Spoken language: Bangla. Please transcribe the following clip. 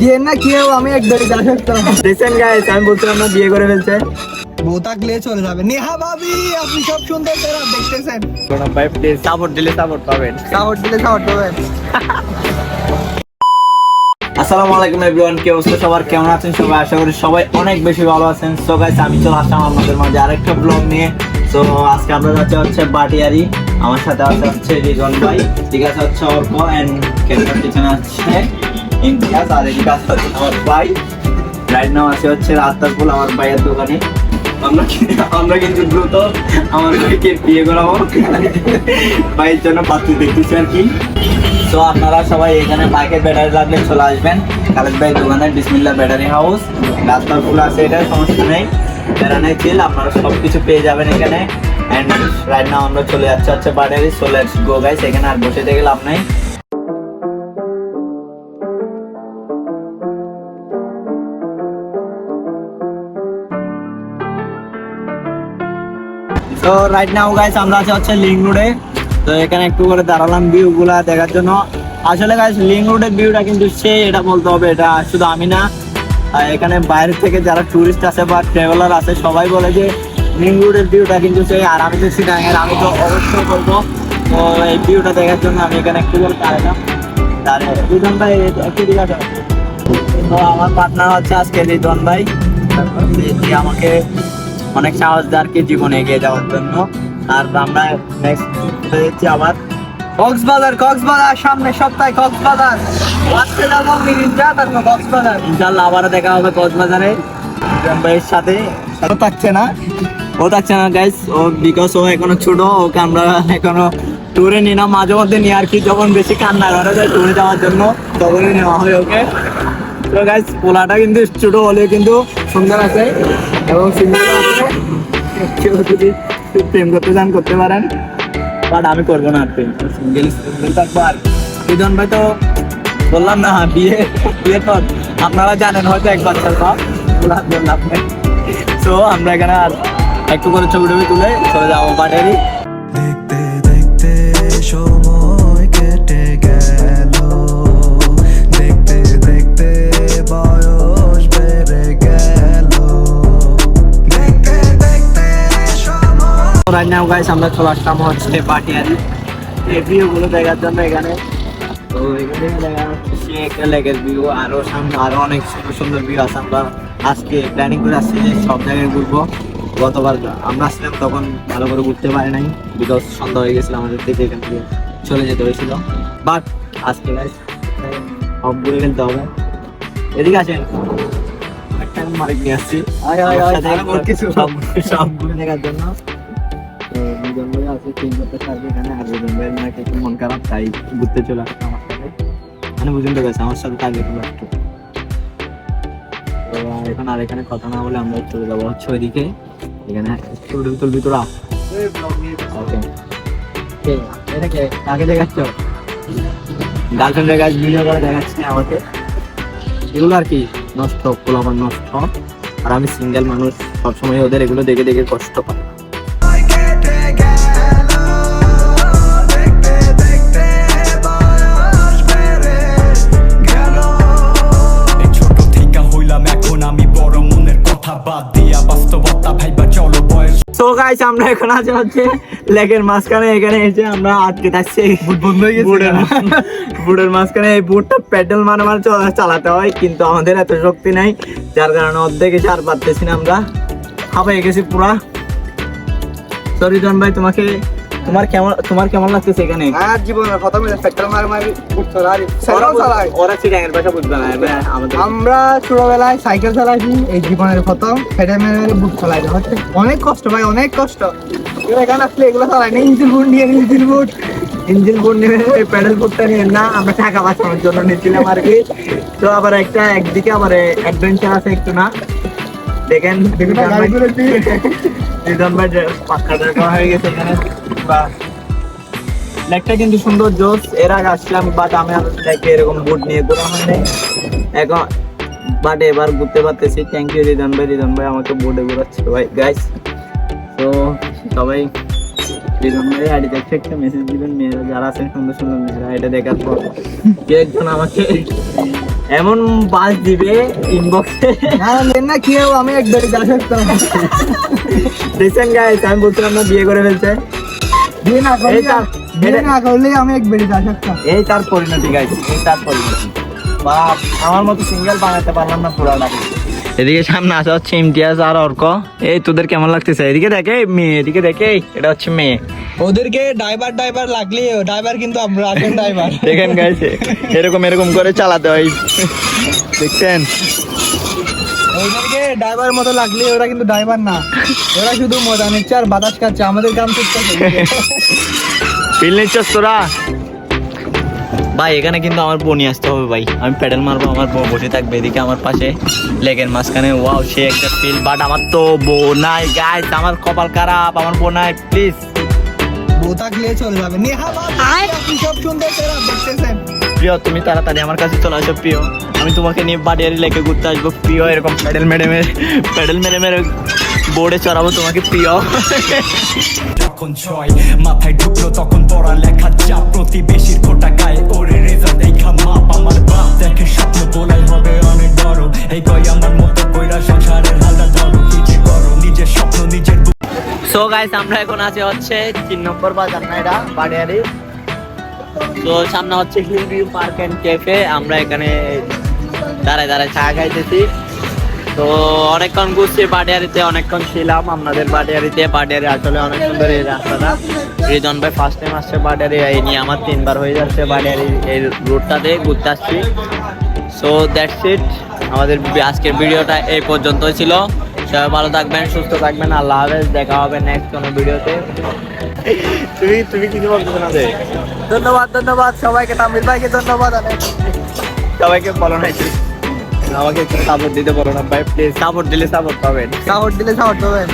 বিয়ে না কি হবে আমি যা থাকতাম দেখছেন গাইস আমি বলছিলাম না বিয়ে করে ফেলছে। বউ থাকলে চলে যাবে। নেহা ভাবি আপনি সব সুন্দর করে দেখতেছেন। কোনো ভাই প্লিজ সাপোর্ট দিলে সাপোর্ট পাবেন। সাপোর্ট দিলে সাপোর্ট করবেন আসসালামু আলাইকুম এভরিওয়ান কি অবস্থা? সবার কেমন আছেন সবাই? আশা করি সবাই অনেক বেশি ভালো আছেন। সো গাইস আমি চলে আসলাম আপনাদের মাঝে আরেকটা ব্লগ নিয়ে। সো আজকে আমরা যাচ্ছি হচ্ছে বাটিয়ারি। আমার সাথে আছে হচ্ছে রিজন ভাই। ঠিক আছে হচ্ছে অর্ক এন্ড ক্যামেরার পিছনে আছে। ইমতিয়াজ আর এদিকে আছে আমার ভাই। রাইট নাও আছে হচ্ছে রাস্তারপুল আমার ভাইয়ের দোকানে। আমরা কি- আমরা কিন্তু দ্রুত আমার ভাইকে বিয়ে করাবো। ভাইয়ের জন্য পাত্রী দেখতেছি আর কি। তো আপনারা সবাই এখানে বাইকের ব্যাটারি লাগলে চলে আসবেন। খালেদ ভাই দোকানে বিসমিল্লা ব্যাটারি হাউস। রাস্তার ফুল আছে এটা, সমস্যা নেই। ব্যাটারি চিল আপনারা সব কিছু পেয়ে যাবেন এখানে। অ্যান্ড রাইট নাও আমরা চলে যাচ্ছি হচ্ছে battery so let's go guys এখানে আর বসে থেকে লাভ নাই। তো রাইট নাও গাইস আমরা আছি হচ্ছে লিঙ্ক রোডে তো এখানে একটু করে দাঁড়ালাম ভিউ গুলা দেখার জন্য। আসলে গাইস লিঙ্ক রোডের ভিউটা কিন্তু সেই এটা বলতে হবে, এটা শুধু আমি না। এখানে বাইরে থেকে যারা টুরিস্ট আছে বা ট্রাভেলার আছে, সবাই বলে যে লিঙ্ক রোডের ভিউটা কিন্তু সেই। আর আমি তো সিটাঙের আমি তো অবশ্যই বলব। তো এই ভিউটা দেখার জন্য আমি এখানে একটু করে দাঁড়ালাম। ভাই তো আমার পার্টনার হচ্ছে আজকে রিদন ভাই। আমাকে অনেক সাহস দেয় জীবনে এগিয়ে যাওয়ার জন্য। আর আমরা নেক্সট হচ্ছে আবার কক্সবাজার কক্সবাজার সামনে সপ্তাহে কক্সবাজার। আজকে যাব মিরিঞ্জা, তারপর কক্সবাজার। ইনশাল্লাহ আবারও দেখা হবে কক্সবাজারে। ভাইয়ের সাথে। থাকছে না? ও থাকছে না গাইস ও বিকজ ও এখনও ছোট, ওকে আমরা এখনও ট্যুরে নিই না মাঝে মধ্যে নিই আর কি, যখন বেশি কান্না করে যায় ট্যুরে যাওয়ার জন্য, তখনই নেওয়া হয় ওকে। তো গাইস পোলাটা কিন্তু ছোট হলেও কিন্তু সুন্দর আছে। এবং কেউ যদি প্রেম করতে চান করতে পারেন। বাট আমি করব না আর প্রেম। সিঙ্গেল থাকব আর ভাই তো বললাম না বিয়ে বিয়ে পর। আপনারা জানেন হয়তো এক বাচ্চার বাপ বললাম তো আমরা এখানে আর একটু করে ছবি টবি তুলে চলে যাব বাটারি দেখতে দেখতে রাইট নাও গাইস আমরা চলে আসলাম হচ্ছে বাটিয়ারি। এই ভিউ গুলো দেখার জন্য এখানে। তো এখানে দেখা যাচ্ছে একটা লেকের ভিউ আরও সামনে আরও অনেক সুন্দর সুন্দর ভিউ আছে। আমরা আজকে প্ল্যানিং করে আসছি যে সব জায়গায় ঘুরবো। গতবার আমরা আসলাম তখন ভালো করে ঘুরতে পারি নাই। বিকজ সন্ধ্যা হয়ে গেছিল আমাদের থেকে এখান থেকে চলে যেতে হয়েছিল। বাট আজকে গাইস সব ঘুরে ফেলতে হবে। এদিকে আসেন। একটা মালিক নিয়ে আসছি। সব ঘুরে দেখার জন্য। আছে তিন করতে পারবে এখানে আর একটু মন খারাপ, তাই ঘুরতে চলে আসছে আমার সাথে। মানে বুঝুন তো গেছে আমার সাথে থাকবে চলে আসতো তো এখন আর এখানে কথা না বলে আমরা চলে যাব হচ্ছে ওইদিকে। এখানে তুলবি তুলবি তোরা ওকে দেখাচ্ছ? আমাকে। এগুলো আর কি? নষ্ট নষ্ট। আর আমি সিঙ্গেল মানুষ, সবসময় ওদের এগুলো দেখে দেখে কষ্ট পাই। বাদ দিয়া বাস্তবতা ভাইবা চলো বয়স তো গাইস আমরা এখন আছি হচ্ছে লেকের মাঝখানে এখানে এসে আমরা আটকে থাকছি। বন্ধ হয়ে গেছে। বুটের মাঝখানে এই বুটটা প্যাডেল মানে মানে চলা- চালাতে হয় কিন্তু আমাদের এত শক্তি নাই যার কারণে অর্ধেক এসে আর পারতেছি না আমরা। হাঁপাই গেছি পুরা। সরি জন ভাই তোমাকে তোমার কেমন তোমার কেমন লাগতেছে এখানে আর জীবনের প্রথম পেট্রোল মার মারি উঠছো আর ওরা ভাষা বুঝবে না আমাদের আমরা ছোটবেলায় সাইকেল চালাইছি এই জীবনের প্রথম পেট্রোল মেরে মেরে বুট চালাই হচ্ছে অনেক কষ্ট ভাই অনেক কষ্ট। এখানে আসলে এগুলো চালাই না ইঞ্জিন বুট নিয়ে ইঞ্জিন বুট ইঞ্জিন বোর্ড নিয়ে এই প্যাডেল বোর্ডটা নিয়ে না আমরা টাকা বাঁচানোর জন্য নিয়েছিলাম আর কি। তো আবার একটা একদিকে আবার অ্যাডভেঞ্চার আছে একটু না। দেখেন পাক্কা দরকার হয়ে গেছে এখানে। বা লেকটা কিন্তু সুন্দর জোস। এর আগে আসলাম বাট আমি লেকে এরকম বুট নিয়ে ঘোরা এখন বাট এবার ঘুরতে পারতেছি। থ্যাংক ইউ ভাই। রিজন ভাই আমাকে বোর্ডে ঘোরাচ্ছে ভাই গাইস তো সবাই রিজন ভাই আইডি দেখতে একটা মেসেজ দিবেন মেয়েরা যারা আছেন সুন্দর সুন্দর মেয়েরা এটা দেখার পর। কে একজন আমাকে এমন বাস দিবে ইনবক্সে না কি আমি এক বেড়ে যা থাকতাম দেখছেন গাইস আমি বলছিলাম না বিয়ে করে ফেলছে। বিয়ে না করলে এই তার- বিয়ে না করলে আমি এক বেড়ে যা এই তার পরিণতি গাইস এই তার পরিণতি। বাপ আমার মতো সিঙ্গেল বানাতে পারলাম না পুরাটাকে এদিকে সামনে আসা হচ্ছে ইমতিয়াজ আর অর্ক। এই তোদের কেমন লাগতেছে? এদিকে দেখে মেয়ে এদিকে দেখে এটা হচ্ছে মেয়ে। ওদেরকে ড্রাইভার ড্রাইভার লাগলে ড্রাইভার কিন্তু আমরা আসল ড্রাইভার দেখেন গাইছে এরকম এরকম করে চালাতে হয়। দেখছেন? ওদেরকে ড্রাইভার মতো লাগলে ওরা কিন্তু ড্রাইভার না। ওরা শুধু মজা নিচ্ছে আর বাতাস খাচ্ছে আমাদের কাম করতে ফিল নিচ্ছস তোরা? ভাই এখানে কিন্তু আমার বোনই আসতে হবে ভাই। আমি প্যাডেল মারবো আমার বউ বসে থাকবে এদিকে আমার পাশে। লেগের মাঝখানে ওয়াও সে একটা ফিল বাট আমার তো বউ নাই গাইস আমার কপাল খারাপ আমার বউ নাই প্লিজ বউ থাকলে চলে যাবে। নেহা সব সুন্দর দেখতেছেন? প্রিয় তুমি তাড়াতাড়ি আমার কাছে চলে আসো প্রিয়। আমি তোমাকে নিয়ে বাড়িয়ারি লেকে ঘুরতে আসব প্রিয় এরকম প্যাডেল মেরে মেরে প্যাডেল মেরে মেরে বোর্ডে চড়াবো তোমাকে প্রিয়। যখন ছয় মাথায় ঢুকলো তখন পড়া লেখা চাপ প্রতিবেশীর খোটা গায়ে ওরে রেজা। দেখা মাপ আমার বাপ দেখে স্বপ্ন বলাই হবে অনেক বড় এই কয় আমার মতো কইরা সংসারের হালটা ধরো কিছু করো নিজের স্বপ্ন নিজের সো গাইস আমরা এখন আছি হচ্ছে তিন নম্বর বাজার না এটা বাড়িয়ারি। তো সামনে হচ্ছে hill view park and cafe আমরা এখানে দাঁড়ায় দাঁড়ায় চা খাইতেছি। তো অনেকক্ষণ ঘুরছি বাডিয়ারিতে অনেকক্ষণ ছিলাম আপনাদের বাডিয়ারিতে বাডিয়ারি আসলে অনেক সুন্দর এই রাস্তাটা। রিজন ভাই ফার্স্ট টাইম আসছে বাডিয়ারি এই নিয়ে আমার তিনবার হয়ে যাচ্ছে বাডিয়ারি এই রুটটাতে ঘুরতে আসছি। সো দ্যাটস ইট আমাদের আজকের ভিডিওটা এই পর্যন্তই ছিল। সবাই ভালো থাকবেন, সুস্থ থাকবেন, আল্লাহ হাফেজ। দেখা হবে নেক্সট কোনো ভিডিওতে। তুমি তুমি কিছু বলতে না। ধন্যবাদ ধন্যবাদ। সবাইকে তামিল ভাইকে ধন্যবাদ অনেক সবাইকে বলো না। আমাকে একটু সাপোর্ট দিতে বলো না ভাই প্লিজ সাপোর্ট দিলে সাপোর্ট পাবেন। সাপোর্ট দিলে সাপোর্ট পাবেন।